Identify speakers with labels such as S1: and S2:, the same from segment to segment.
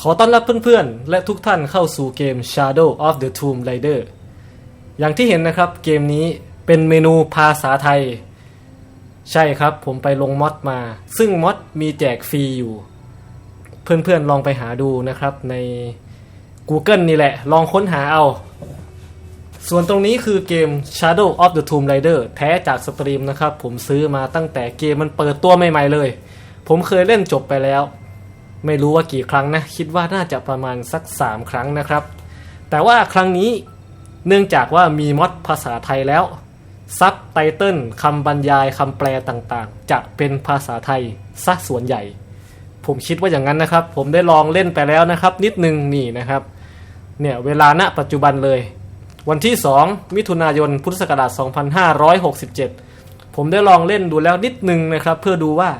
S1: ขอต้อนรับเพื่อนๆ และทุกท่านเข้าสู่เกม Shadow of the Tomb Raider อย่างที่เห็นนะครับเกมนี้เป็นเมนูภาษาไทย ใช่ครับผมไปลงมอดมา ซึ่งมอดมีแจกฟรีอยู่ เพื่อนๆลองไปหาดูนะครับใน Google นี่แหละ ลองค้นหาเอา ส่วนตรงนี้คือเกม Shadow of the Tomb Raider แท้จากสตรีมนะครับ ผมซื้อมาตั้งแต่เกมมันเปิดตัวใหม่ๆเลย ผมเคยเล่นจบไปแล้ว ไม่รู้ว่ากี่ครั้งนะ คิดว่าน่าจะประมาณสัก 3 ครั้งนะครับ แต่ว่าครั้งนี้เนื่องจากว่ามีมอดภาษาไทยแล้ว ซับไตเติลคำบรรยายคำแปลต่างๆ จะเป็นภาษาไทยซะส่วนใหญ่ ผมคิดว่าอย่างนั้นนะครับ ผมได้ลองเล่นไปแล้วนะครับ นิดนึงนี่นะครับ เนี่ยเวลาณปัจจุบันเลย วันที่ 2 มิถุนายนพุทธศักราช2567 ผมได้ลองเล่นดูแล้วนิดนึงนะครับ เพื่อดูว่า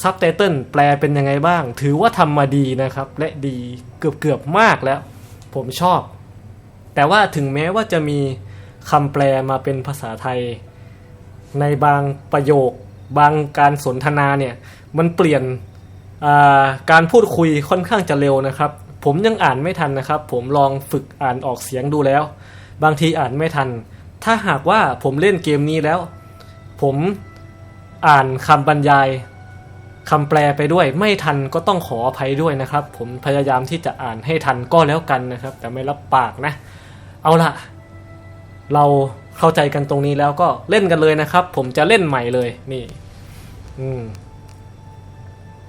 S1: ซับไตเติลแปลเป็นยังไงบ้าง ถือว่าทำมาดีนะครับ และดีเกือบเกือบมากแล้ว ผมชอบ แต่ว่าถึงแม้ว่าจะมีคำแปลมาเป็นภาษาไทย ในบางประโยค บางการสนทนาเนี่ย มันเปลี่ยนาการพูดคุยค่อนข้างจะเร็วนะครับ ผมยังอ่านไม่ทันนะครับ ผมลองฝึกอ่านออกเสียงดูแล้ว บางทีอ่านไม่ทัน ถ้าหากว่าผมเล่นเกมนี้แล้ว ผมอ่านคำบรรยาย คำแปลไปด้วย ไม่ทันก็ต้องขออภัยด้วยนะครับ ผมพยายามที่จะอ่านให้ทันก็แล้วกันนะครับ แต่ไม่รับปากนะ เอาละเราเข้าใจกันตรงนี้แล้วก็เล่นกันเลยนะครับ ผมจะเล่นใหม่เลยนี่ อืม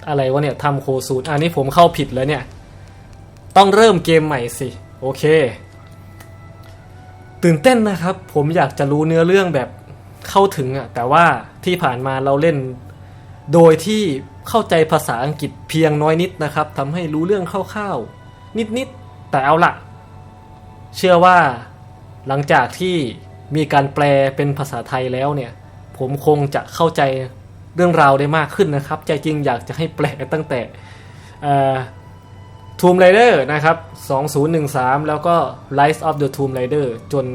S1: อะไรวะเนี่ยทำโคซูนอันนี้ผมเข้าผิดแล้วเนี่ย ต้องเริ่มเกมใหม่สิ โอเค ตื่นเต้นนะครับ ผมอยากจะรู้เนื้อเรื่องแบบเข้าถึงอะแต่ว่าที่ผ่านมาเราเล่น โดยที่เข้าใจภาษาอังกฤษเพียงน้อยนิดนะครับทำให้รู้เรื่องคร่าวๆ นิดๆ แต่เอาละเชื่อว่าหลังจากที่มีการแปลเป็นภาษาไทยแล้วเนี่ย ผมคงจะเข้าใจเรื่องราวได้มากขึ้นนะครับ ใจจริงอยากจะให้แปลตั้งแต่ทูมไรเดอร์นะครับ 2013 แล้วก็ Rise of the Tomb Raider จน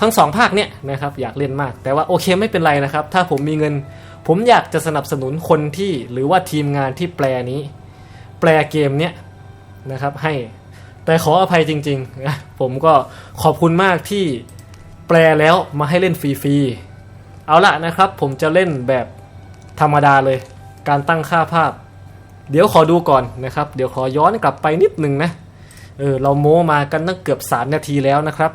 S1: ทั้งสองภาคเนี่ยนะครับ อยากเล่นมากแต่ว่าโอเคไม่เป็นไรนะครับ ถ้าผมมีเงิน ผมอยากจะสนับสนุนคนที่หรือว่าทีมงานที่แปลนี้ แปลเกมเนี้ยนะครับให้แต่ขออภัยจริงๆนะผมก็ขอบคุณมากที่แปลแล้วมาให้เล่นฟรีๆเอาละนะครับ ผมจะเล่นแบบธรรมดาเลย การตั้งค่าภาพ เดี๋ยวขอดูก่อนนะครับ เดี๋ยวขอย้อนกลับไปนิดนึงนะเออเราโม้มากันตั้งเกือบ3นาทีแล้วนะครับ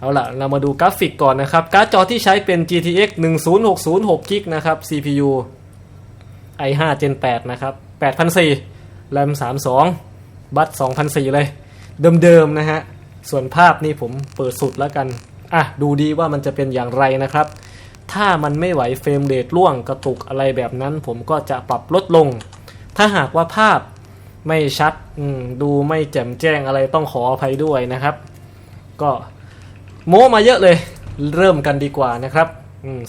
S1: เอาล่ะเรามาดูกราฟิกก่อนนะครับ การ์ดจอที่ใช้เป็น GTX 10606 g b นะครับ CPU i5 Gen 8 นะครับ8004 RAM 32 บัต2004 เลย เดิมๆนะฮะ ส่วนภาพนี่ผมเปิดสุดแล้วกัน อะ ดูดีว่ามันจะเป็นอย่างไรนะครับ ถ้ามันไม่ไหวเฟรมเรทร่วงกระตุกอะไรแบบนั้น ผมก็จะปรับลดลง ถ้าหากว่าภาพไม่ชัดดูไม่แจ่มแจ้งอะไรต้องขออภัยด้วยนะครับ ก็ โม้มาเยอะเลย เริ่มกันดีกว่านะครับ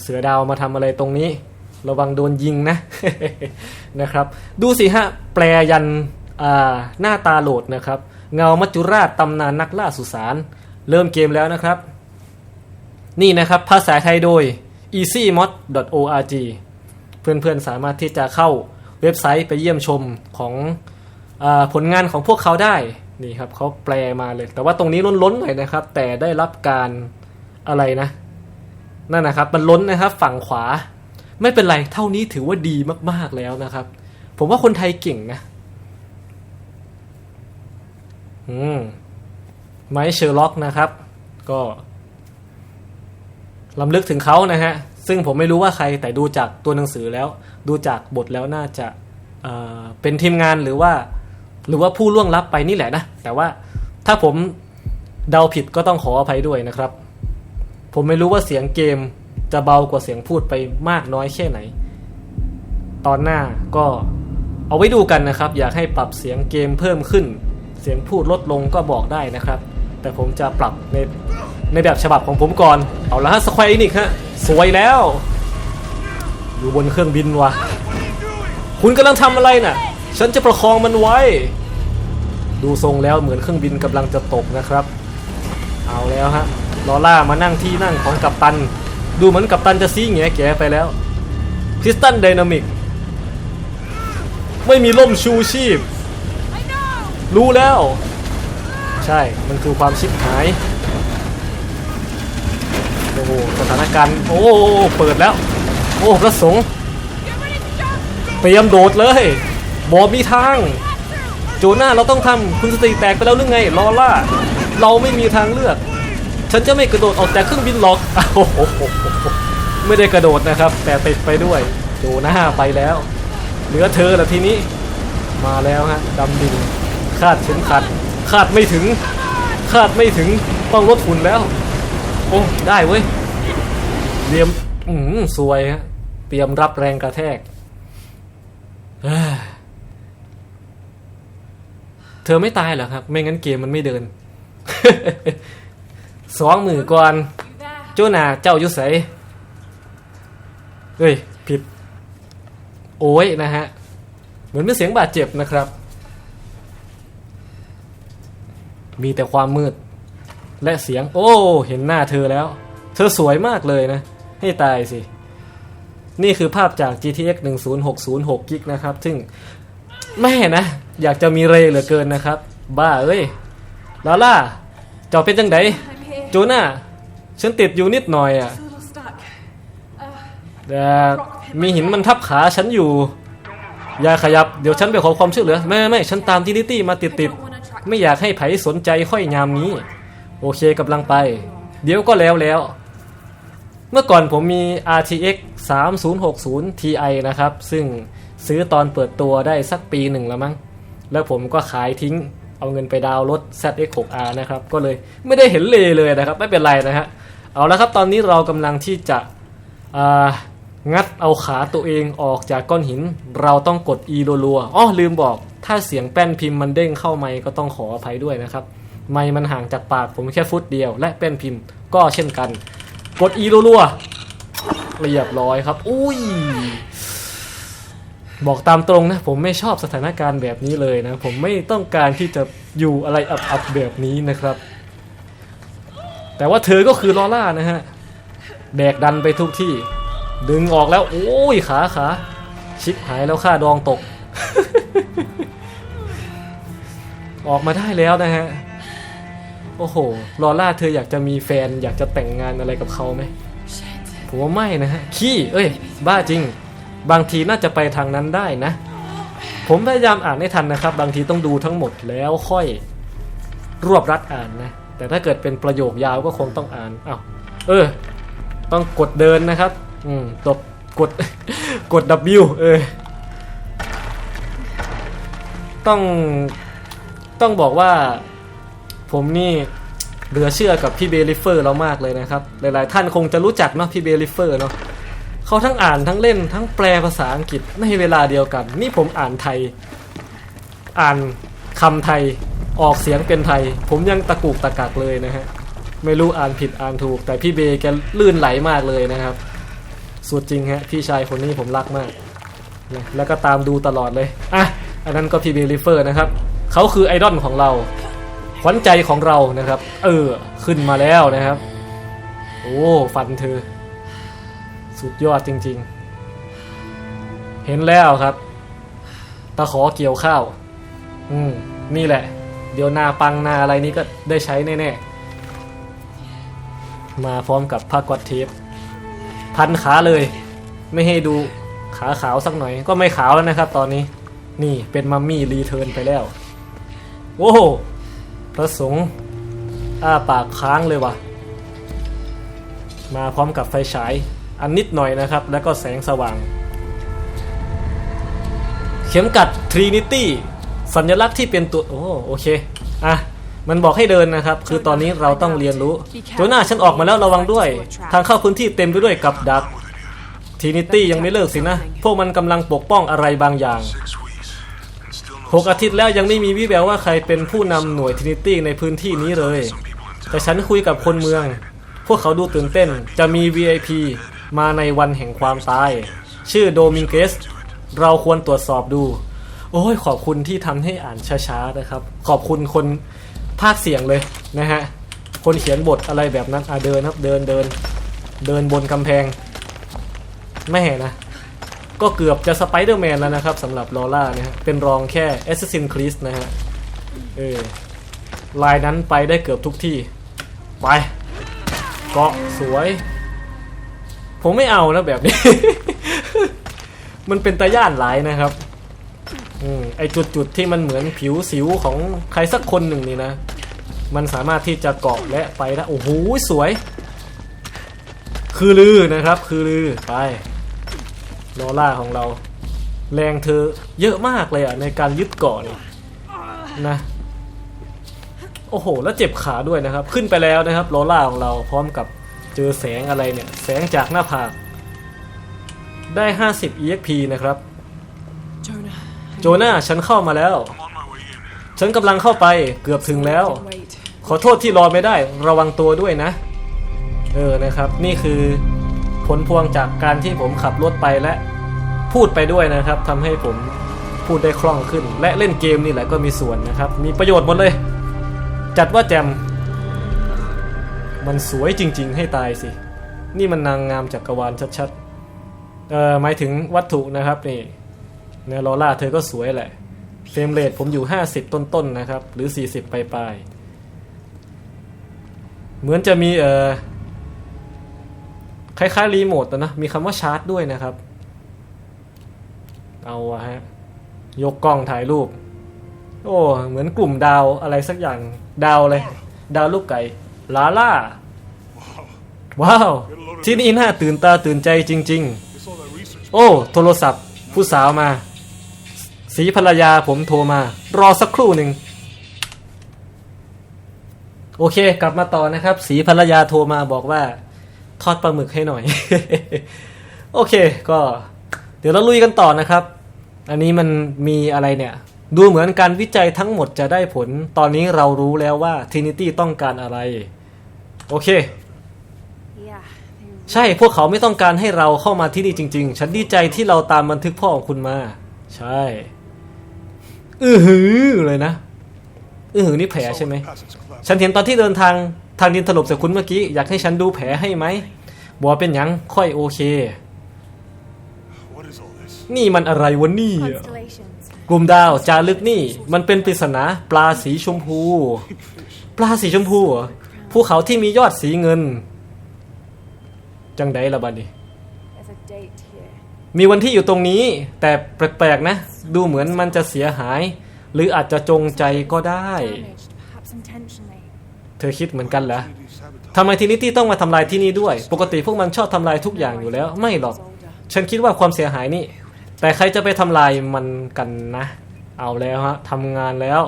S1: เสือดาวมาทำอะไรตรงนี้ ระวังโดนยิงนะนะครับ ดูสิฮะ แปลยันหน้าตาโหลดนะครับ เงามัจจุราชตำนานนักล่าสุสานเริ่มเกมแล้วนะครับ นี่นะครับภาษาไทยโดย easymod.org เพื่อนๆสามารถที่จะเข้าเว็บไซต์ไปเยี่ยมชมของอผลงานของพวกเขาได้ นี่ครับเขาแปลมาเลย แต่ว่าตรงนี้ล้นๆหน่อยนะครับ แต่ได้รับการอะไรนะ นั่นนะครับ มันล้นนะครับ ฝั่งขวา ไม่เป็นไร เท่านี้ถือว่าดีมากๆแล้วนะครับ ผมว่าคนไทยเก่งนะ อืมไมค์เชอร์ล็อกนะครับ ก็ลำลึกถึงเขานะฮะ ซึ่งผมไม่รู้ว่าใครแต่ดูจากตัวหนังสือแล้ว ดูจากบทแล้วน่าจะเเป็นทีมงานหรือว่า หรือว่าผู้ล่วงลับไปนี่แหละนะ แต่ว่าถ้าผมเดาผิดก็ต้องขออภัยด้วยนะครับ ผมไม่รู้ว่าเสียงเกมจะเบากว่าเสียงพูดไปมากน้อยแค่ไหน ตอนหน้าก็เอาไว้ดูกันนะครับ อยากให้ปรับเสียงเกมเพิ่มขึ้น เสียงพูดลดลงก็บอกได้นะครับ แต่ผมจะปรับในในแบบฉบับของผมก่อน เอาละฮะสควอนิกฮะสวยแล้ว อยู่บนเครื่องบินวะคุณกำลังทำอะไรน่ะ ฉันจะประคองมันไว้ ดูทรงแล้วเหมือนเครื่องบินกำลังจะตกนะครับ เอาแล้วฮะลอล่ามานั่งที่นั่งของกัปตัน ดูเหมือนกัปตันจะซีแงแกไปแล้วพิสตันไดนามิกไม่มีล่มชูชีพ รู้แล้ว ใช่ มันคือความชิบหาย โอ้โห สถานการณ์ โอ้เปิดแล้ว โอ้ พระสงฆ์เตรียมโดดเลย บอมีทาง โจนาเราต้องทำคุณสติแตกไปแล้วหรือไงลอล่า เราไม่มีทางเลือก ฉันจะไม่กระโดดออกจากเครื่องบินหรอกโอ้โหไม่ได้กระโดดนะครับ แต่ติดไปด้วย โจนาไปแล้ว เหลือเธอละทีนี้ มาแล้วฮะดำดินคาดเข็มขัดคาดไม่ถึงคาดไม่ถึงต้องลดหุ่นแล้ว โอ้ได้เว้ยเตรียมอืมสวยฮะเตรียมรับแรงกระแทก เอ้ยเธอไม่ตายเหรอครับ ไม่งั้นเกมมันไม่เดิน สองหมื่นก่อนโจนาเจ้าอยุใสเฮ้ย ผิด โอ้ยนะฮะ เหมือนเป็นเสียงบาดเจ็บนะครับ มีแต่ความมืด และเสียง โอ้ เห็นหน้าเธอแล้ว เธอสวยมากเลยนะ ให้ตายสิ นี่คือภาพจาก GTX 10606กิกนะครับ ซึ่งแม่นะ อยากจะมีเรเหลือเกินนะครับ บ้าเอ้ยลาล่าเจ้าเป็นจังได
S2: I'm here.
S1: โจน่าฉันติดอยู่นิดหน่อยอะ
S2: It's a little stuck. Uh,
S1: แต่มีหินมันทับขาฉันอยู่ อย่าขยับเดี๋ยวฉันไปขอความช่วยเหลือ ไม่ไม่ไม่ฉันตามทินิตี้มาติด
S2: I
S1: ติด
S2: don't want to track
S1: ไม่อยากให้ไผสนใจค่อยยามนี้ โอเคกำลังไป เดี๋ยวก็แล้วแล้ว เมื่อก่อนผมมี RTX 3060 Ti นะครับ ซึ่งซื้อตอนเปิดตัวได้สักปีหนึ่งแล้วมั้ง แล้วผมก็ขายทิ้งเอาเงินไปดาวรถ ZX6R นะครับ ก็เลยไม่ได้เห็นเลยเลยนะครับ ไม่เป็นไรนะฮะ เอาละครับตอนนี้เรากำลังที่จะงัดเอาขาตัวเองออกจากก้อนหิน เราต้องกด E รัวๆอ๋อลืมบอก ถ้าเสียงแป้นพิมพ์มันเด้งเข้าไมก็ต้องขออภัยด้วยนะครับไมมันห่างจากปากผมแค่ฟุตเดียว และแป้นพิมพ์ก็เช่นกัน กด E รัวๆเรียบร้อยครับ อุ้ย บอกตามตรงนะ ผมไม่ชอบสถานการณ์แบบนี้เลยนะ ผมไม่ต้องการที่จะอยู่อะไรอับๆแบบนี้นะครับ แต่ว่าเธอก็คือลอล่านะฮะแดกดันไปทุกที่ ดึงออกแล้วโอ้ยขาขาชิบหายแล้วค่าดองตก ออกมาได้แล้วนะฮะ โอ้โห ลอล่าเธออยากจะมีแฟนอยากจะแต่งงานอะไรกับเขาไหมผมว่าไม่นะฮะ ขี้ เอ้ย บ้าจริง บางทีน่าจะไปทางนั้นได้นะ ผมพยายามอ่านให้ทันนะครับ บางทีต้องดูทั้งหมดแล้วค่อยรวบรัดอ่านนะ แต่ถ้าเกิดเป็นประโยคยาวก็คงต้องอ่านอ้าวเออ ต้องกดเดินนะครับ อืมตบกดกด W เออ ต้องต้องบอกว่าผมนี่เหลือเชื่อกับพี่เบลิเฟอร์เรามากเลยนะครับ หลายๆท่านคงจะรู้จักเนาะพี่เบลิเฟอร์เนาะ เขาทั้งอ่านทั้งเล่นทั้งแปลภาษาอังกฤษในเวลาเดียวกัน นี่ผมอ่านไทย อ่านคำไทยออกเสียงเป็นไทย ผมยังตะกุกตะกักเลยนะฮะไม่รู้อ่านผิดอ่านถูก แต่พี่เบแกลื่นไหลมากเลยนะครับ สุดจริงฮะพี่ชายคนนี้ผมรักมากนะแล้วก็ตามดูตลอดเลยอะอันนั้นก็พี่เบลิเฟอร์นะครับเขาคือไอดอลของเราขวัญใจของเรานะครับ เออขึ้นมาแล้วนะครับ โอ้ฟันเธอ สุดยอดจริงๆ เห็นแล้วครับ ตะขอเกี่ยวข้าว อืม นี่แหละ เดี๋ยวนาปังนาอะไรนี้ก็ได้ใช้แน่ๆ มาพร้อมกับผ้าก๊อตเทปพันขาเลย ไม่ให้ดูขาขาวสักหน่อยก็ไม่ขาวแล้วนะครับตอนนี้ นี่เป็นมัมมี่รีเทิร์นไปแล้ว โอ้โหพระสงฆ์อ้าปากค้างเลยว่ะ มาพร้อมกับไฟฉาย อันนิดหน่อยนะครับ แล้วก็แสงสว่าง เข็มกัด Trinity สัญลักษณ์ที่เป็นตัว โอ้โอเค อะ มันบอกให้เดินนะครับ คือตอนนี้เราต้องเรียนรู้โจน่าฉันออกมาแล้วระวังด้วย ทางเข้าพื้นที่เต็มไปด้วยกับดัก Trinity ยังไม่เลิกสินะ พวกมันกำลังปกป้องอะไรบางอย่างหกอาทิตย์แล้วยังไม่มีวิแววว่าใครเป็นผู้นำหน่วยทินิตี้ในพื้นที่นี้เลย แต่ฉันคุยกับคนเมือง พวกเขาดูตื่นเต้น จะมี VIP มาในวันแห่งความตาย ชื่อโดมิงเกส เราควรตรวจสอบดู โอ้ยขอบคุณที่ทำให้อ่านช้าๆนะครับ ขอบคุณคนภาคเสียงเลยนะฮะ คนเขียนบทอะไรแบบนั้นอะเดินครับเดินเดิน เดินบนกำแพง ไม่เห็นนะ ก็เกือบจะสไปเดอร์แมนแล้วนะครับสำหรับลอล่านะฮะเป็นรองแค่ Assassin's Creed นะฮะเออลายนั้นไปได้เกือบทุกที่ ไป เกาะสวย ผมไม่เอานะแบบนี้ มันเป็นตะย่านหลายนะครับอืมไอจุดๆที่มันเหมือนผิวสิวของใครสักคนหนึ่งนี่นะ มันสามารถที่จะเกาะและไปได้โอ้โหสวย คือลือนะครับ คือลือไปโนล่าของเรา แรงเธอเยอะมากเลยอะในการยึดเกาะนี่นะโอ้โห แล้วเจ็บขาด้วยนะครับ ขึ้นไปแล้วนะครับโลล่าของเราพร้อมกับ เจอแสงอะไรเนี่ย แสงจากหน้าผาก ได้ 50 EXP นะครับ
S2: Jonah.
S1: โจนาฉันเข้ามาแล้ว
S3: I'm on my way in.
S1: ฉันกำลังเข้าไปเกือบถึงแล้ว
S2: Wait.
S1: ขอโทษที่รอไม่ได้ระวังตัวด้วยนะ เออนะครับ นี่คือผลพวงจากการที่ผมขับรถไปและ พูดไปด้วยนะครับทำให้ผมพูดได้คล่องขึ้น และเล่นเกมนี่แหละก็มีส่วนนะครับ มีประโยชน์หมดเลย จัดว่าแจม มันสวยจริง ๆ ให้ตายสิ นี่มันนางงามจักรวาลชัดๆ เออหมายถึงวัตถุนะครับนี่เนลอล่าเธอก็สวยแหละ เฟรมเรทผมอยู่ 50 ต้นๆนะครับ หรือ 40ปลายๆเหมือนจะมีเอ่อคล้ายๆรีโมทนะ มีคำว่าชาร์จด้วยนะครับ เอาอะฮะ ยกกล้องถ่ายรูป โอ้ เหมือนกลุ่มดาวอะไรสักอย่าง ดาวเลย ดาวลูกไก่ ลาล่า ว้าว ที่นี่น่าตื่นตาตื่นใจจริง ๆ โอ้ โทรศัพท์ ผู้สาวมา สีภรรยาผมโทรมา รอสักครู่หนึ่ง โอเค กลับมาต่อนะครับ สีภรรยาโทรมาบอกว่า ทอดปลาหมึกให้หน่อย โอเค ก็ เดี๋ยวเราลุยกันต่อนะครับ อันนี้มันมีอะไรเนี่ย ดูเหมือนการวิจัยทั้งหมดจะได้ผล ตอนนี้เรารู้แล้วว่า Trinity ต้องการอะไร โอเค
S2: Yeah.
S1: ใช่พวกเขาไม่ต้องการให้เราเข้ามาที่นี่จริง ๆ ฉันดีใจที่เราตามบันทึกพ่อของคุณมา ใช่ อือหือเลยนะ อือหือนี่แผลใช่ไหม
S3: Passage collapse.
S1: ฉันเห็นตอนที่เดินทางทางดินถล่มใส่คุณเมื่อกี้ อยากให้ฉันดูแผลให้ไหมบอกว่าเป็นหยังค่อยโอเค
S3: What is all this?
S1: นี่มันอะไรวะนี่
S2: Constellations.
S1: กลุ่มดาวจารึกนี่ มันเป็นปริศนาปลาสีชมพู ปลาสีชมพูเหรอภูเขาที่มียอดสีเงิน จังไดละบัดนี้
S2: There's a date here.
S1: มีวันที่อยู่ตรงนี้ แต่แปลกๆนะ ดูเหมือนมันจะเสียหาย หรืออาจจะจงใจก็ได้
S2: Damaged, perhaps intentionally.
S1: เธอคิดเหมือนกันเหรอ
S3: Trinity sabotage.
S1: ทำไมทีนิตี้ต้องมาทำลายที่นี่ด้วย ปกติพวกมันชอบทำลายทุกอย่างอยู่แล้ว ไม่หรอก ฉันคิดว่าความเสียหายนี่ แต่ใครจะไปทำลายมันกันนะ เอาแล้วฮะทำงานแล้ว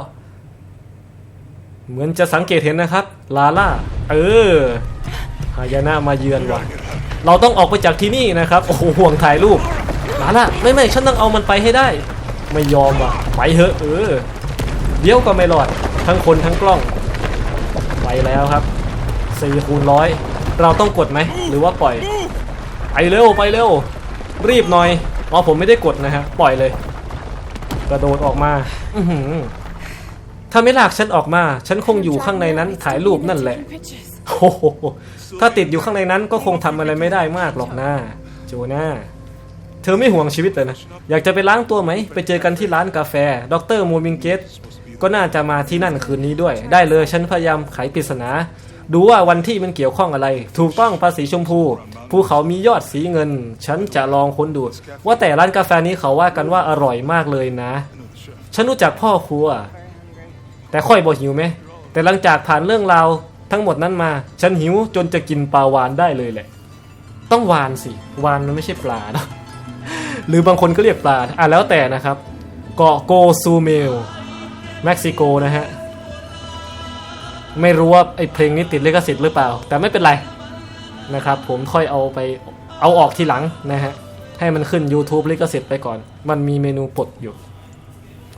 S1: เหมือนจะสังเกตเห็นนะครับ ลาล่า เออหายนะมาเยือนว่ะเราต้องออกไปจากที่นี่นะครับ โอ้โหห่วงถ่ายรูปลาล่าไม่ไม่ฉันต้องเอามันไปให้ได้ ไม่ยอมว่ะ ไปเถอะเออ เดี๋ยวก็ไม่รอด ทั้งคนทั้งกล้อง ไปแล้วครับ4คูณร้อยเราต้องกดไหม หรือว่าปล่อย ไปเร็วไปเร็ว รีบหน่อย อ๋อผมไม่ได้กดนะฮะปล่อยเลย กระโดดออกมา อือหือถ้าไม่ลากฉันออกมา ฉันคงอยู่ข้างในนั้นถ่ายรูปนั่นแหละโอ้โหถ้าติดอยู่ข้างในนั้นก็คงทำอะไรไม่ได้มากหรอกนะโจนาเธอไม่ห่วงชีวิตเลยนะ อยากจะไปล้างตัวไหม ไปเจอกันที่ร้านกาแฟ ดรมูมิงเกตก็น่าจะมาที่นั่นคืนนี้ด้วย ได้เลยฉันพยายามไขปริศนา ดูว่าวันที่มันเกี่ยวข้องอะไร ถูกต้องภาษีชมพูภูเขามียอดสีเงิน ฉันจะลองค้นดู ว่าแต่ร้านกาแฟนี้เขาว่ากันว่าอร่อยมากเลยนะ ฉันรู้จักพ่อครัว แต่ค่อยบอกหิวไหม แต่หลังจากผ่านเรื่องราวทั้งหมดนั้นมา ฉันหิวจนจะกินปลาวานได้เลยแหละ ต้องวานสิ วานมันไม่ใช่ปลานอะหรือบางคนก็เรียกปลา อะแล้วแต่นะครับ เกาะโกซูเมล เม็กซิโกนะฮะ ไม่รู้ว่าไอ้เพลงนี้ติดลิขสิทธิ์หรือเปล่า แต่ไม่เป็นไรนะครับ ผมค่อยเอาไปเอาออกทีหลังนะฮะให้มันขึ้น YouTube ลิขสิทธิ์ไปก่อน มันมีเมนูปลดอยู่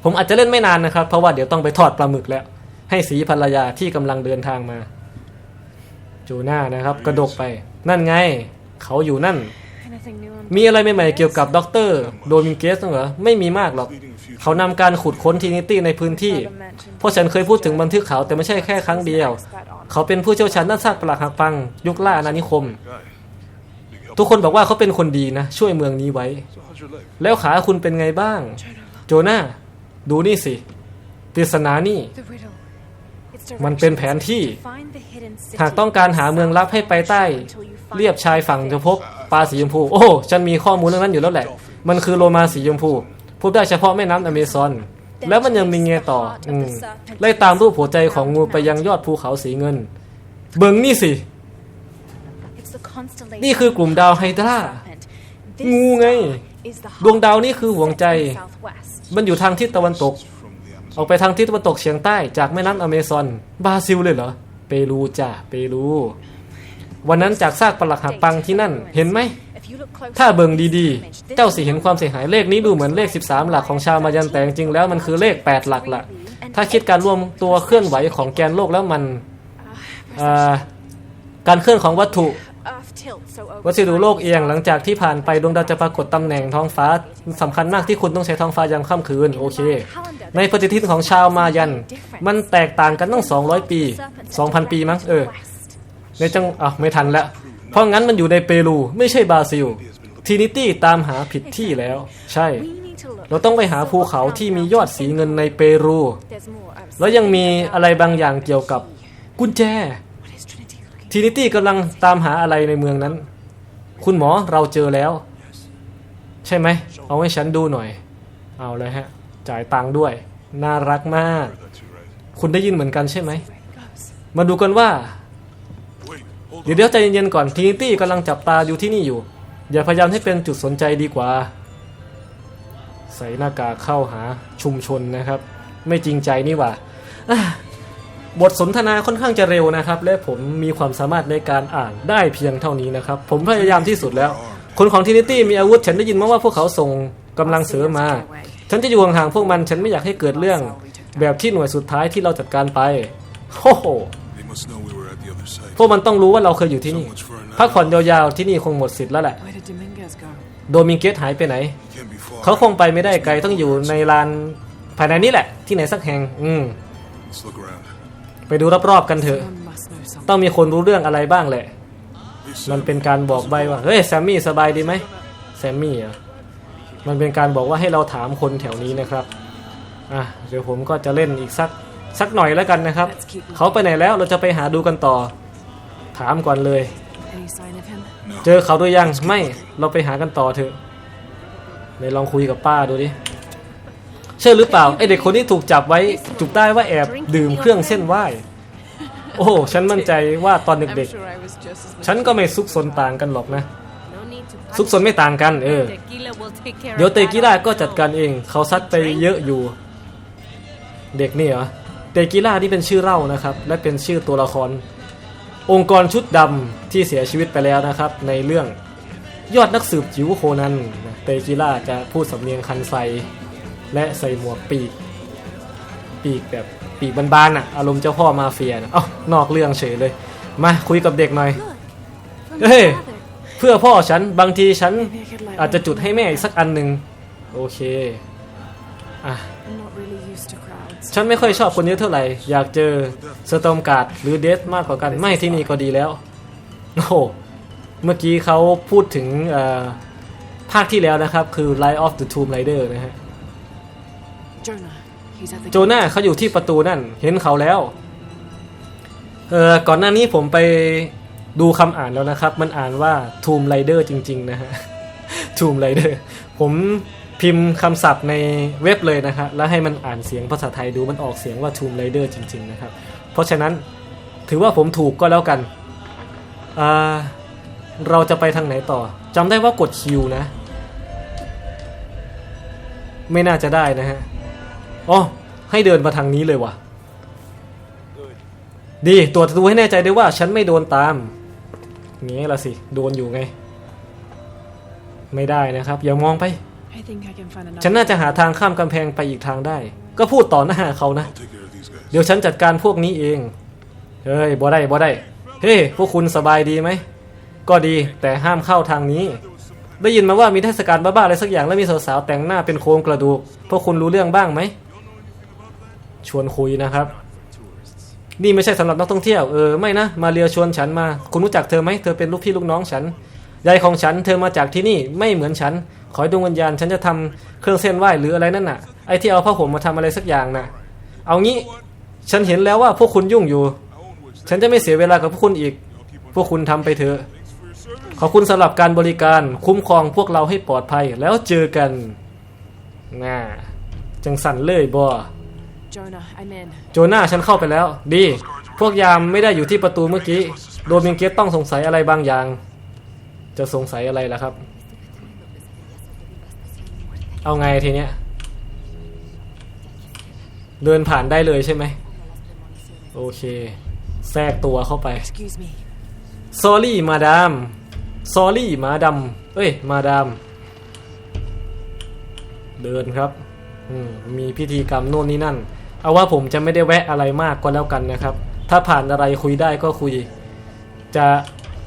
S1: ผมอาจจะเล่นไม่นานนะครับ เพราะว่าเดี๋ยวต้องไปทอดปลาหมึกแล้ว ให้สีภรรยาที่กำลังเดินทางมา จูน่านะครับ กระดกไป นั่นไง เขาอยู่นั่น
S2: Anything new on
S1: มีอะไรใหม่ๆเกี่ยวกับด็อกเตอร์โดมิงเกสเหรอไม่มีมากหรอก
S3: Leading a few
S1: เขานำการขุดค้นทีนิตี้ในพื้นที่
S2: Father mentioned
S1: เพราะฉันเคยพูดถึงบันทึกเขาแต่ไม่ใช่แค่ครั้งเดียว
S2: expert on
S1: เขาเป็นผู้เชี่ยวชาญด้านซากปรักหักพัง ยุคล่าอาณานิคม
S3: guy. Big help.
S1: ทุกคนบอกว่าเขาเป็นคนดีนะ ช่วยเมืองนี้ไว้
S3: So how's your leg?
S1: แล้วขาคุณเป็นไงบ้าง โจนาดูนี่สิปริศนานี่
S2: The riddle. Its
S1: มันเป็น
S2: directions
S1: แผนที่
S2: to find the hidden city
S1: หากต้องการหาเมืองลับให้ไปใต้
S2: until you find
S1: เรียบชายฝั่งจะพบปลาสีชมพู โอ้ ฉันมีข้อมูลเรื่องนั้นอยู่แล้วแหละ มันคือโลมาสีชมพู พบได้เฉพาะแม่น้ำอเมซอน แล้วมันยังมีไงต่ออืมไล่ตามรูปหัวใจของงูไปยังยอดภูเขาสีเงิน เบิงนี่สิ
S2: It's the constellation
S1: นี่คือกลุ่มดาวไฮดรา
S2: serpent. This
S1: งูไง
S2: star is the
S1: ดวงดาวนี่คือห่วงใจ
S2: set in the southwest.
S1: มันอยู่ทางทิศตะวันตก
S3: From the Amazon.
S1: ออกไปทางทิศตะวันตกเฉียงใต้จากแม่น้ำอเมซอนบราซิลเลยเหรอ เปรูจ้ะเปรู วันนั้นจากซากปลักหักปังที่นั่นเห็นไหม ถ้าเบิ่งดีๆ เจ้าสิเห็นความเสียหายเลขนี้ดูเหมือนเลข 13 หลักของชาวมายันแต่จริงแล้วมันคือเลข 8 หลักละถ้าคิดการรวมตัวเคลื่อนไหวของแกนโลกแล้วมันการเคลื่อนของวัตถุวัสดุโลกเอียงหลังจากที่ผ่านไปดวงดาวจะปรากฏตำแหน่งท้องฟ้าสำคัญมากที่คุณต้องใช้ท้องฟ้ายามค่ำคืนโอเค ในปฏิทินของชาวมายัน มันแตกต่างกันตั้ง 200 ปี 2,000 ปีมั้งเออในจังอะไม่ทันแล้ว เพราะงั้นมันอยู่ในเปรูไม่ใช่บราซิลทีนิตี้ตามหาผิดที่แล้ว ใช่ เราต้องไปหาภูเขาที่มียอดสีเงินในเปรู แล้วยังมีอะไรบางอย่างเกี่ยวกับกุญแจทีนิตี้กำลังตามหาอะไรในเมืองนั้น คุณหมอเราเจอแล้ว ใช่ไหม เอาให้ฉันดูหน่อย เอาเลยฮะ จ่ายตังค์ด้วย น่ารักมาก คุณได้ยินเหมือนกันใช่ไหม มาดูกันว่า เดี๋ยวเดี๋ยวใจเย็นๆก่อนทีนิตี้กำลังจับตาอยู่ที่นี่อยู่ อย่าพยายามให้เป็นจุดสนใจดีกว่า ใส่หน้ากากเข้าหาชุมชนนะครับ ไม่จริงใจนี่หว่าอะบทสนทนาค่อนข้างจะเร็วนะครับ และผมมีความสามารถในการอ่านได้เพียงเท่านี้นะครับ ผมพยายามที่สุดแล้ว คนของทีนิตี้มีอาวุธฉันได้ยินมาว่าพวกเขาส่งกำลังเสริมมา ฉันจะอยู่ห่างๆพวกมันฉันไม่อยากให้เกิดเรื่อง แบบที่หน่วยสุดท้ายที่เราจัดการไปโอ้โห พวกมันต้องรู้ว่าเราเคยอยู่ที่
S3: So
S1: นี่
S3: much for an
S1: พักผ่อนยาวๆที่นี่คงหมดสิทธิ์แล้วแหละ
S4: Where did Dominguez go?
S1: โดมิงเกสหายไปไหน
S3: Can't be far.
S1: เขาคงไปไม่ได้ไกลต้องอยู่ในลานภายในนี้แหละ ที่ไหนสักแห่ง อืม
S3: Let's look around.
S1: ไปดูรอบๆกันเถอะ
S4: Someone must know something.
S1: ต้องมีคนรู้เรื่องอะไรบ้างแหละ
S3: Hey,
S1: มัน
S3: Sam,
S1: เป็นการบอกใบว่า เฮ้ยแซมมี่สบายดีไหมแซมมี่เหรอะมันเป็นการบอกว่าให้เราถามคนแถวนี้นะครับ อะ เดี๋ยวผมก็จะเล่นอีกสักสักหน่อยแล้วกันนะครับ เขาไปไหนแล้วเราจะไปหาดูกันต่อ ถามก่อนเลย
S4: Any sign of him?
S3: no.
S1: เจอเขาหรือยังไม่เราไปหากันต่อเถอะไหนลองคุยกับป้าดูดิเชื่อหรือเปล่าไอเด็กคนที่ถูกจับไว้จุบได้ว่าแอบดื่มเครื่องเส้นไหว้โอ้ฉันมั่นใจว่าตอนเด็ก
S4: sure I was just as
S1: ๆฉันก็ไม่ซุกซนต่างกันหรอกนะ
S5: No need to
S1: ซุกซนไม่ต่างกัน เออ
S5: Tequila will take care
S1: เดี๋ยว
S5: of
S1: เต
S5: that
S1: กิล่า
S5: on
S1: ก็
S5: its
S1: จัด
S5: own.
S1: การเอง เขาซัดไปเยอะอยู่ เด็กนี่เหรอ เตกิล่าที่เป็นชื่อเล่านะครับ และเป็นชื่อตัวละคร องค์กรชุดดำที่เสียชีวิตไปแล้วนะครับ ในเรื่องยอดนักสืบจิ๋วโคนันเตกิล่าจะพูดสำเนียงคันไซ และใส่หมวกปีก ปีกแบบปีกบานๆอะอารมณ์เจ้าพ่อมาเฟียนะเอ้านอกเรื่องเฉยเลย มาคุยกับเด็กหน่อย
S2: From
S1: Hey.
S2: your father.
S1: เพื่อพ่อฉันบางทีฉันอาจจะจุดให้แม่อีกสักอันหนึ่งโอเคอะ ฉันไม่ค่อยชอบคนเยอะเท่าไหร่ อยากเจอสตอมการ์ดหรือเดสมากกว่ากัน ไม่ที่นี่ก็ดีแล้ว โอ้โหเมื่อกี้เขาพูดถึงเอ่อภาคที่แล้วนะครับ คือ Light of the Tomb Raider นะฮะ
S4: Jonah. He's at the
S1: โจนาเขาอยู่ที่ประตูนั่น เห็นเขาแล้ว เออก่อนหน้านี้ผมไปดูคำอ่านแล้วนะครับ มันอ่านว่า Tomb Raider จริง ๆ นะฮะ Tomb Raider ผม พิมพ์คำศัพท์ในเว็บเลยนะครับแล้วให้มันอ่านเสียงภาษาไทยดูมันออกเสียงว่า Tomb Raider จริง ๆ นะครับ เพราะฉะนั้นถือว่าผมถูกก็แล้วกัน เราจะไปทางไหนต่อจำได้ว่ากดคิวนะ ไม่น่าจะได้นะฮะอ๋อให้เดินมาทางนี้เลยว่ะ ดีตรวจดูให้แน่ใจด้วยว่าฉันไม่โดนตามงี้ละสิ โดนอยู่ไง ไม่ได้นะครับ อย่ามองไป ฉันน่าจะหาทางข้ามกำแพงไปอีกทางได้ ก็พูดต่อหน้าเขานะ เดี๋ยวฉันจัดการพวกนี้เอง เฮ้ยบ่ได้บ่ได้ เฮ้ยพวกคุณสบายดีไหม ก็ดีแต่ห้ามเข้าทางนี้ ได้ยินมาว่ามีเทศกาลบ้าๆอะไรสักอย่างแล้วมีสาวๆแต่งหน้าเป็นโครงกระดูก พวกคุณรู้เรื่องบ้างไหม ชวนคุยนะครับ นี่ไม่ใช่สำหรับนักท่องเที่ยว เออไม่นะ มาเรียชวนฉันมา คุณรู้จักเธอไหมเธอเป็นลูกพี่ลูกน้องฉัน ยายของฉันเธอมาจากที่นี่ไม่เหมือนฉัน ขอให้ดวงวิญญาณ ฉันจะทำเครื่องเส้นไหว้หรืออะไรนั่นน่ะไอ้ที่เอาผ้าห่มมาทำอะไรสักอย่างน่ะ เอางี้ ฉันเห็นแล้วว่าพวกคุณยุ่งอยู่
S3: I won't waste
S1: ฉันจะไม่เสียเวลากับพวกคุณอีก พวกคุณทำไปเถอะ
S3: Thanks for your service.
S1: ขอบคุณสำหรับการบริการคุ้มครองพวกเราให้ปลอดภัยแล้วเจอกันน่าจังสันเลยบอ
S4: Jonah, I'm in.
S1: โจนาฉันเข้าไปแล้ว ดี พวกยามไม่ได้อยู่ที่ประตูเมื่อกี้ โดมิงเกตต้องสงสัยอะไรบางอย่าง จะสงสัยอะไรล่ะครับ เอาไงทีเนี้ย เดินผ่านได้เลยใช่ไหม โอเค แทรกตัวเข้าไป
S4: Excuse me.
S1: ซอรี่มาดามซอรี่มาดามเอ้ย มาดาม เดินครับอืมมีพิธีกรรมโน่นนี่นั่น เอาว่าผมจะไม่ได้แวะอะไรมากก็แล้วกันนะครับ ถ้าผ่านอะไรคุยได้ก็คุย จะ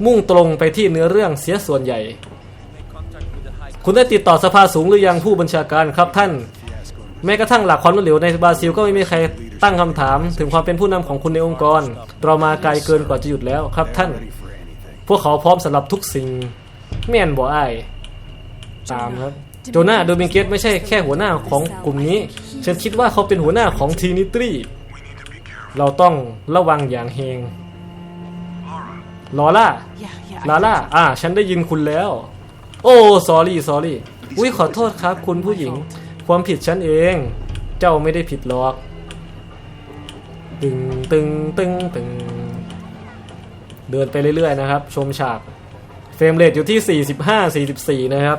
S1: มุ่งตรงไปที่เนื้อเรื่องเสียส่วนใหญ่ คุณได้ติดต่อสภาสูงหรือยังผู้บัญชาการครับท่าน แม้กระทั่งหลักความล้มเหลวในบราซิลก็ไม่มีใครตั้งคำถาม ถึงความเป็นผู้นำของคุณในองค์กร เรามาไกลเกินกว่าจะหยุดแล้วครับท่าน พวกเขาพร้อมสำหรับทุกสิ่ง แม่นบ่อ้ายตามครับ โจนาโดมิงเกตไม่ใช่แค่หัวหน้าของกลุ่มนี้ ฉันคิดว่าเขาเป็นหัวหน้าของทีนิตรีเราต้องระวังอย่างเฮงลอล่าลาล่า อ่า ฉันได้ยินคุณแล้ว โอ้สอรี่สอรี่อุ้ยขอโทษครับ คุณผู้หญิง ความผิดฉันเอง เจ้าไม่ได้ผิดหรอก ตึงตึงตึงตึง เดินไปเรื่อยๆนะครับ ชมฉาก เฟรมเรทอยู่ที่ 45 44 นะครับ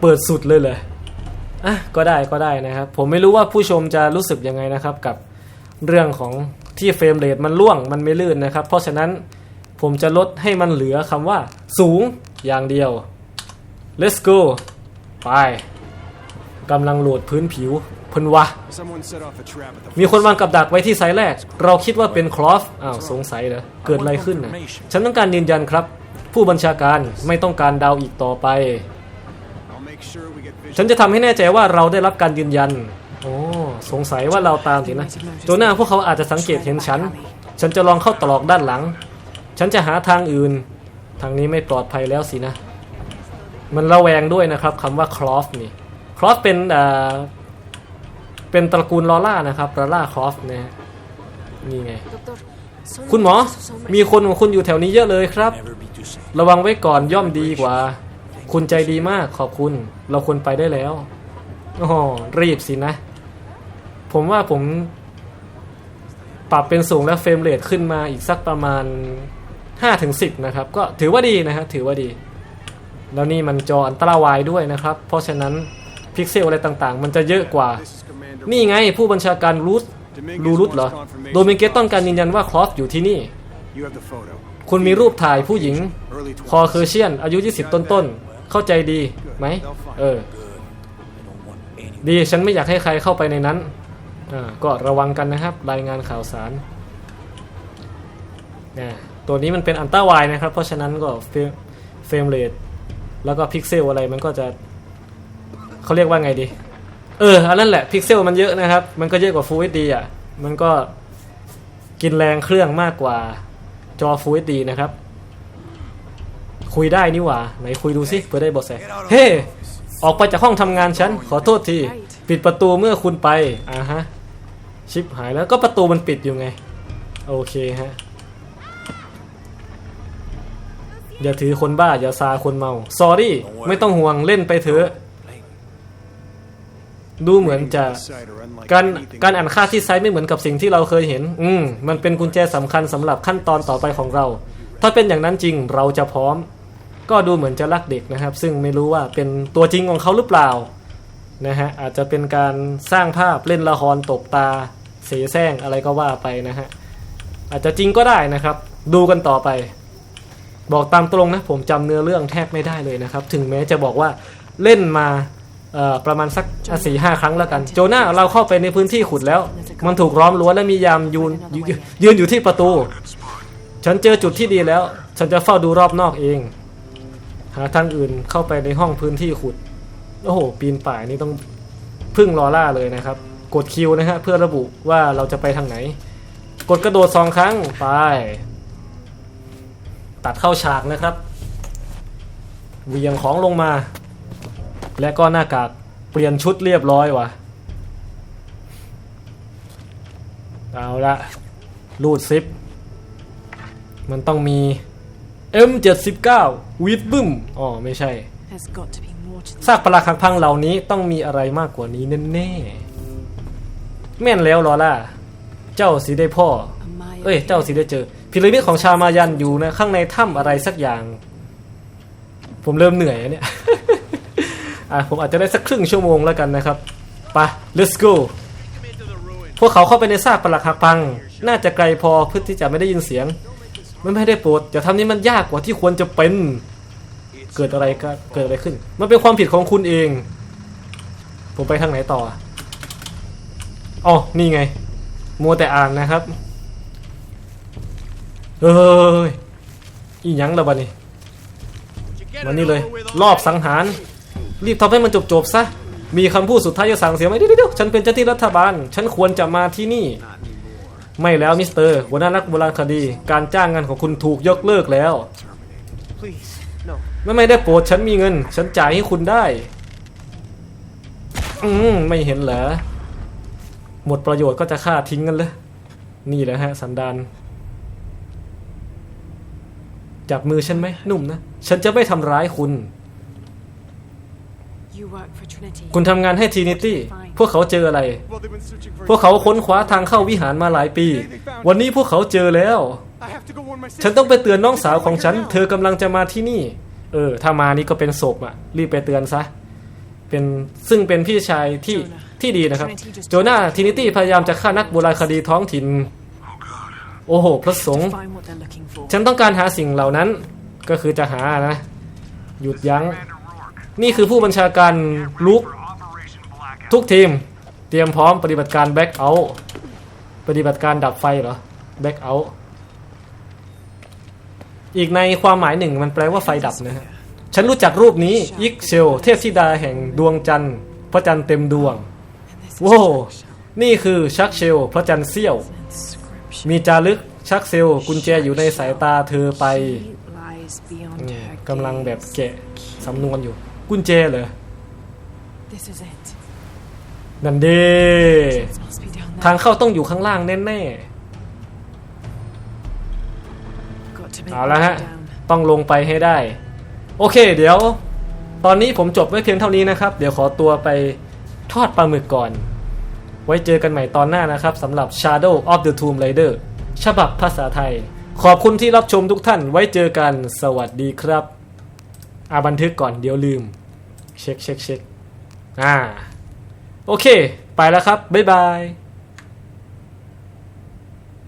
S1: เปิดสุดเลยเลยอะก็ได้ก็ได้นะครับ ผมไม่รู้ว่าผู้ชมจะรู้สึกยังไงนะครับ กับเรื่องของที่เฟรมเรทมันล่วงมันไม่ลื่นนะครับ เพราะฉะนั้นผมจะลดให้มันเหลือคำว่าสูง อย่างเดียว let's go ไปกำลังโหลดพื้นผิวเพิ่นวะ
S6: Someone set off a trap at the
S1: มีคนวางกับดักไว้ที่ไซต์แรก เราคิดว่าเป็นคลอฟอ้าวสงสัยเหรอ เกิดอะไรขึ้นนะฉันต้องการยืนยันครับ ผู้บัญชาการไม่ต้องการดาวอีกต่อไป
S6: I'll make sure we get
S1: ฉัน
S6: visual.
S1: จะทำให้แน่ใจว่าเราได้รับการยืนยัน โอ้ สงสัยว่าเราตามสินะโจนาพวกเขาอาจจะสังเกตเห็นฉัน ฉันจะลองเข้าตรอกด้านหลัง ฉันจะหาทางอื่น ทางนี้ไม่ปลอดภัยแล้วสินะ มันระแวงด้วยนะครับคำว่าคลอฟนี่คลอฟเป็นเอ่อเป็นตระกูลลอล่านะครับลอล่าคลอฟนะฮะนี่ไง
S2: Doctor, son
S1: คุณหมอ
S2: son
S1: มีคนของคุณอยู่แถวนี้เยอะเลยครับ ระวังไว้ก่อนย่อมดีกว่า คุณใจดีมากขอบคุณ เราควรไปได้แล้วโอ้โหรีบสินะ ผมว่าผมปรับเป็นสูงและเฟรมเรทขึ้นมาอีกสักประมาณ 5-10 นะครับ ก็ถือว่าดีนะครับถือว่าดี แล้วนี่มันจออันตราวายด้วยนะครับ เพราะฉะนั้นพิกเซลอะไรต่างๆ มันจะเยอะกว่า นี่ไงผู้บัญชาการรูทรูรุตเหรอโดมิเกตต้องการยืนยันว่าคลอฟอยู่ที่นี่ คุณมีรูปถ่ายผู้หญิง คอเคอร์เชียน อายุ 20 ต้นๆ เข้าใจดีไหม เออ ดี ฉันไม่อยากให้ใครเข้าไปในนั้นอ่าก็ระวังกันนะครับ รายงานข่าวสารนะ ตัวนี้มันเป็นอันต้าไวนะครับ เพราะฉะนั้นก็เฟรมเฟรมเรทแล้วก็พิกเซลอะไรมันก็จะเขาเรียกว่าไงดี เอออันนั้นแหละพิกเซลมันเยอะนะครับ มันก็เยอะกว่า Full HD อะ มันก็กินแรงเครื่องมากกว่าจอ Full HD นะครับ คุยได้นี่หว่า ไหนคุยดูสิเพื่อได้บทแสเฮ้ ออกไปจากห้องทำงานฉัน ขอโทษที ปิดประตูเมื่อคุณไป อ่าฮะ ชิปหายแล้วก็ประตูมันปิดอยู่ไง โอเคฮะ อย่าถือคนบ้า อย่าซาคนเมาสอรี่ไม่ต้องห่วงเล่นไปเถอะ ดูเหมือนจะการการอ่านค่าที่ไซต์ไม่เหมือนกับสิ่งที่เราเคยเห็น อืมมันเป็นกุญแจสำคัญสำหรับขั้นตอนต่อไปของเรา ถ้าเป็นอย่างนั้นจริงเราจะพร้อม ก็ดูเหมือนจะรักเด็กนะครับ ซึ่งไม่รู้ว่าเป็นตัวจริงของเขาหรือเปล่านะฮะอาจจะเป็นการสร้างภาพเล่นละครตบตา เสแสร้งอะไรก็ว่าไปนะฮะอาจจะจริงก็ได้นะครับ ดูกันต่อไป บอกตามตรงนะผมจำเนื้อเรื่องแทบไม่ได้เลยนะครับ ถึงแม้จะบอกว่าเล่นมาประมาณสักสี่ห้าครั้งแล้วกัน โจนาเราเข้าไปในพื้นที่ขุดแล้ว มันถูกล้อมรั้วและมียามยืนยืนยืนอยู่ที่ประตู ฉันเจอจุดที่ดีแล้ว ฉันจะเฝ้าดูรอบนอกเอง หาทางอื่นเข้าไปในห้องพื้นที่ขุดโอ้โหปีนป่ายนี่ต้องพึ่งลอล่าเลยนะครับ กดคิวนะฮะเพื่อระบุว่าเราจะไปทางไหน กดกระโดดสองครั้งไป ตัดเข้าฉากนะครับเหวียงของลงมา และก็หน้ากากเปลี่ยนชุดเรียบร้อยว่ะเอาละรูดซิป มันต้องมี M79 วิดบึ้มอ๋อไม่ใช่
S4: There's got to be more to this.
S1: ซากปรักหักพังเหล่านี้ต้องมีอะไรมากกว่านี้แน่ๆแม่นแล้วลอล่า เจ้าสิได้พ่อ
S4: A Maya
S1: เอ้ย เจ้าสิได้เจอ พีระมิดของชามายันอยู่นะข้างในถ้ำอะไรสักอย่าง ผมเริ่มเหนื่อยเนี่ยอะผมอาจจะได้สักครึ่งชั่วโมงแล้วกันนะครับไป let's go พวกเขาเข้าไปในซากปรักหักพัง น่าจะไกลพอเพื่อที่จะไม่ได้ยินเสียง มันไม่ได้โปรดอย่าทำนี้มันยากกว่าที่ควรจะเป็น เกิดอะไรก็เกิดอะไรขึ้น มันเป็นความผิดของคุณเอง ผมไปทางไหนต่ออ๋อนี่ไง มัวแต่อ่านนะครับ เอ้ยอีหยังละบัดนี้วันนี้เลยรอบสังหาร รีบทำให้มันจบๆซะ มีคำพูดสุดท้ายจะสั่งเสียไหมเดี๋ยวๆฉันเป็นเจ้าที่รัฐบาล ฉันควรจะมาที่นี่ ไม่แล้วมิสเตอร์หัวหน้านักโบราณคดี การจ้างงานของคุณถูกยกเลิกแล้ว
S6: Please, no.
S1: ไม่ไม่ได้โปรดฉันมีเงิน ฉันจ่ายให้คุณได้ อืมไม่เห็นเหรอหมดประโยชน์ก็จะฆ่าทิ้งกันเลย นี่แหละฮะสันดาน จับมือฉันไหมหนุ่มนะ ฉันจะไม่ทำร้ายคุณ
S4: You work for Trinity.
S1: คุณทำงานให้ทีนิตี้ พวกเขาเจออะไร
S6: Well, they've been searching for
S1: พวกเขาค้นคว้าทางเข้าวิหารมาหลายปี วันนี้พวกเขาเจอแล้ว
S6: I have to go warn my
S1: ฉัน
S6: sister.
S1: ต้องไปเตือนน้องสาวของฉัน เธอกำลังจะมาที่นี่ เออ ถ้ามานี่ก็เป็นศพอะ รีบไปเตือนซะ เป็น ซึ่งเป็นพี่ชายที่ที่ดีนะครับ โจนาทินิตี้พยายามจะฆ่านักโบราณคดีท้องถิ่น โอ้โห พระสงฆ์
S4: Find what they're looking for.
S1: ฉันต้องการหาสิ่งเหล่านั้น ก็คือจะหานะ หยุดยัง้ง นี่คือผู้บัญชาการลุก ทุกทีม เตรียมพร้อมปฏิบัติการแบ็กเอาท์ปฏิบัติการดับไฟเหรอแบ็กเอาท์อีกในความหมายหนึ่งมันแปลว่าไฟดับนะฮะฉันรู้จักรูปนี้อิกเชลเทพธิดาแห่งดวงจันทร์พระจันทร์เต็มดวง
S4: And this
S1: โว้วนี่คือชักเชลพระจันทร์เสี้ยว
S4: inscription.
S1: มีจารึกชักเซลกุญแจอยู่ในสายตาเธอไป
S4: She lies beyond
S1: อืม
S4: her
S1: กำลังแบบ
S4: gaze.
S1: แกะสำนวนอยู่ กุญแจเหรอ
S4: This is it.
S1: นั่นเด้
S4: It must be down
S1: ทาง
S4: there.
S1: เข้าต้องอยู่ข้างล่างแน่
S4: Got to
S1: ๆ
S4: make
S1: เอา
S4: my
S1: ละ
S4: way
S1: ฮะ
S4: down.
S1: ต้องลงไปให้ได้ โอเค เดี๋ยว ตอนนี้ผมจบไว้เพียงเท่านี้นะครับ เดี๋ยวขอตัวไปทอดปลาหมึกก่อน ไว้เจอกันใหม่ตอนหน้านะครับสำหรับ Shadow of the Tomb Raider ฉบับภาษาไทย ขอบคุณที่รับชมทุกท่านไว้เจอกันสวัสดีครับอาบันทึกก่อนเดี๋ยวลืม เช็คเช็คเช็คอ่า โอเค ไปแล้วครับ บ๊ายบาย